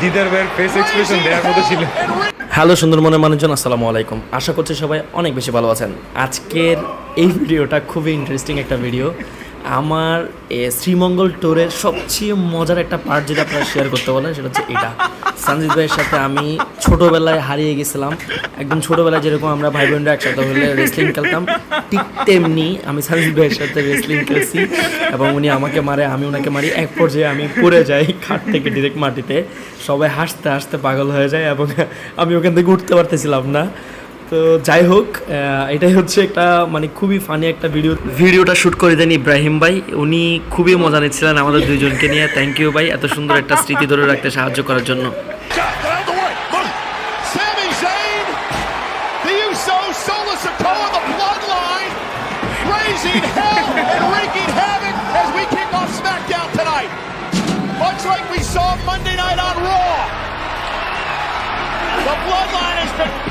জিদার hello সুন্দরবনের মানুষজন আসসালামু আলাইকুম। আশা করছি সবাই অনেক বেশি ভালো আছেন। আজকের এই ভিডিওটা খুবই ইন্টারেস্টিং একটা ভিডিও আমার শ্রীমঙ্গল ট্যুরের সবচেয়ে মজার একটা পার্ট যেটা আপনারা শেয়ার করতে বলেন, সেটা হচ্ছে এটা। সঞ্জিত ভাইয়ের সাথে আমি ছোটোবেলায় হারিয়ে গেছিলাম। একদম ছোটোবেলায় যেরকম আমরা ভাই বোনরা একসাথে হলে রেসলিং খেলতাম, ঠিক তেমনি আমি সঞ্জিত ভাইয়ের সাথে রেসলিং খেলছি এবং উনি আমাকে মারে, আমি ওনাকে মারি, এক পর্যায়ে আমি পড়ে যাই খাট থেকে ডিরেক্ট মাটিতে। সবাই হাসতে হাসতে পাগল হয়ে যায় এবং আমি ওখান থেকে উঠতে পারতেছিলাম না। তো যাই হোক এটাই হচ্ছে একটা মানে খুবই ফানি একটা ভিডিও ভিডিওটা শ্যুট করে দেন ইব্রাহিম ভাই উনি খুবই মজা নিচ্ছিলেন আমাদের দুইজনকে নিয়ে। থ্যাংক ইউ ভাই এত সুন্দর একটা স্মৃতি ধরে রাখতে সাহায্য করার জন্য। Monday night on Raw. The bloodline has been